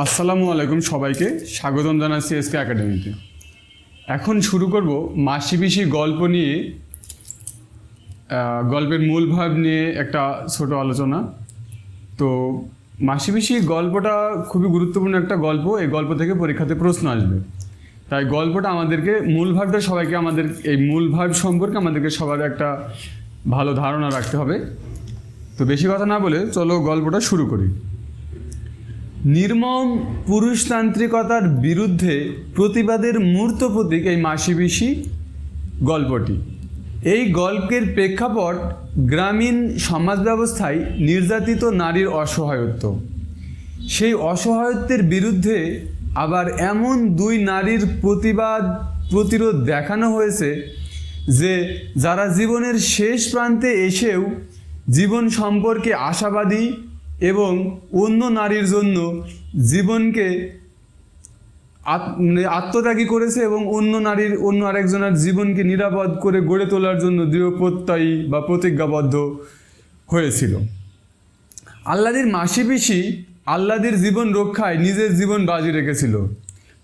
আসসালামু আলাইকুম সবাইকে, স্বাগতম জানাচ্ছি এসকে একাডেমিতে। এখন শুরু করব মাসি পিসি গল্প নিয়ে গল্পের মূল ভাব নিয়ে একটা ছোট আলোচনা। তো মাসি পিসি, গল্পটা খুবই গুরুত্বপূর্ণ একটা গল্প, এই গল্প থেকে পরীক্ষাতে প্রশ্ন আসবে। তাই গল্পটা আমাদেরকে, মূল ভাবটা সবাইকে আমাদের, এই মূল ভাব সম্পর্কে আমাদেরকে সবার একটা ভালো ধারণা রাখতে হবে। তো বেশি কথা না বলে চলো গল্পটা শুরু করি। নির্মম পুরুষতান্ত্রিকতার বিরুদ্ধে প্রতিবাদের মূর্ত প্রতীক এই মাসি গল্পটি। এই গল্পের প্রেক্ষাপট গ্রামীণ সমাজ ব্যবস্থায় নির্যাতিত নারীর অসহায়ত্ব। সেই অসহায়ত্বের বিরুদ্ধে আবার এমন দুই নারীর প্রতিবাদ, প্রতিরোধ দেখানো হয়েছে যে যারা জীবনের শেষ প্রান্তে এসেও জীবন সম্পর্কে আশাবাদী এবং অন্য নারীর জন্য জীবনকে মানে আত্মত্যাগী করেছে এবং অন্য নারীর, অন্য আরেকজনের জীবনকে নিরাপদ করে গড়ে তোলার জন্য দৃঢ় প্রত্যয়ী বা প্রতিজ্ঞাবদ্ধ হয়েছিল। আল্লাদির মাসি পিসি আল্লাদির জীবন রক্ষায় নিজের জীবন বাজি রেখেছিল।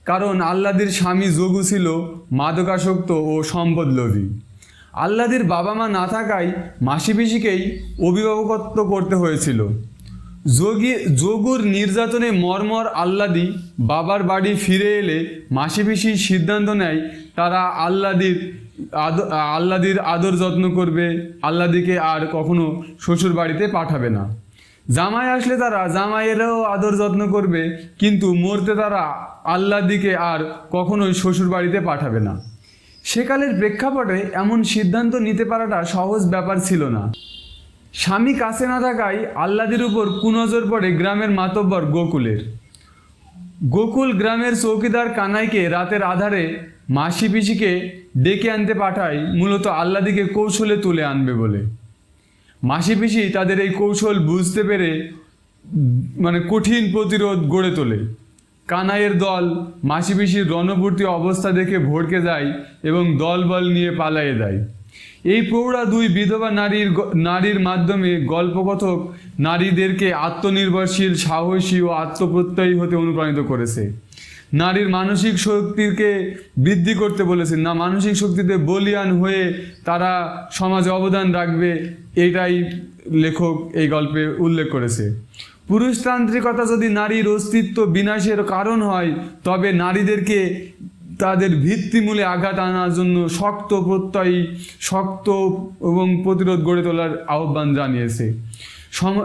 কারণ আল্লাদির স্বামী যোগু ছিল মাদকাসক্ত ও সম্পদ লোভী আল্লাদির বাবা মা না থাকায় মাসি পিসিকেই অভিভাবকত্ব করতে হয়েছিল। যোগী, যোগুর নির্যাতনে মর্মর আল্লাদি বাবার বাড়ি ফিরে এলে মাসি পিসি সিদ্ধান্ত নেয়, তারা আল্লাদির আল্লাদির আদর যত্ন করবে আল্লাদিকে আর কখনো শ্বশুর বাড়িতে পাঠাবে না। জামাই আসলে তারা জামাইয়েরাও আদর যত্ন করবে, কিন্তু মরতে তারা আল্লাদিকে আর কখনোই শ্বশুর বাড়িতে পাঠাবে না। সেকালের প্রেক্ষাপটে এমন সিদ্ধান্ত নিতে পারাটা সহজ ব্যাপার ছিল না। স্বামী কাছে না থাকায় আল্লাদের উপর কুনজর পড়ে গ্রামের মাতব্বর গোকুলের। গোকুল গ্রামের চৌকিদার কানাইকে রাতের আধারে মাসি পিসিকে ডেকে আনতে পাঠায় মূলত আল্লাদিকে কৌশলে তুলে আনবে বলে। মাসি পিসি তাদের এই কৌশল বুঝতে পেরে মানে কঠিন প্রতিরোধ গড়ে তোলে। কানাইয়ের দল মাসি পিসির রণপূর্তি অবস্থা দেখে ভড়কে যায় এবং দলবল নিয়ে পালাইয়ে দেয়। এই প্রৌঢ়া দুই বিধবা নারীর নারীর মাধ্যমে গল্পকথক নারীদেরকে আত্মনির্ভরশীল, সাহসী ও আত্মপ্রত্যয়ী হতে অনুপ্রাণিত করেছে। নারীর মানসিক শক্তিকে বৃদ্ধি করতে বলেছেন না, মানসিক শক্তিতে বলিয়ান হয়ে তারা সমাজে অবদান রাখবে, এটাই লেখক এই গল্পে উল্লেখ করেছে। পুরুষতান্ত্রিকতা যদি নারীর অস্তিত্ব বিনাশের কারণ হয়, তবে নারীদেরকে তাদের ভিত্তিমূলে আঘাত আনার জন্য শক্ত প্রত্যয়ী, শক্ত এবং প্রতিরোধ গড়ে তোলার আহ্বান জানিয়েছে। সম-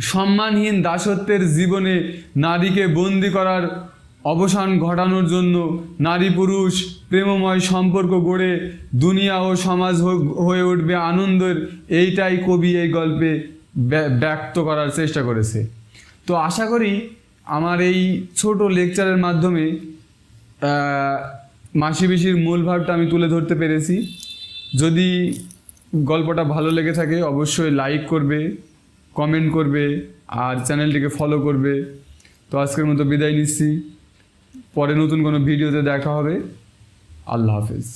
সম্মানহীন দাসত্বের জীবনে নারীকে বন্দি করার অবসান ঘটানোর জন্য নারী পুরুষ প্রেমময় সম্পর্ক গড়ে দুনিয়া ও সমাজ হয়ে উঠবে আনন্দের। এইটাই কবি এই গল্পে ব্যা- ব্যক্ত করার চেষ্টা করেছে। তো আশা করি আমার এই ছোট লেকচারের মাধ্যমে মাসি পিসির মূল ভাবটা আমি তুলে ধরতে পেরেছি। যদি গল্পটা ভালো লেগে থাকে, অবশ্যই লাইক করবে কমেন্ট করবে, আর চ্যানেলটিকে ফলো করবে। তো আজকের মতো বিদায় নিচ্ছি। পরে নতুন কোনো ভিডিওতে দেখা হবে। আল্লাহ হাফেজ।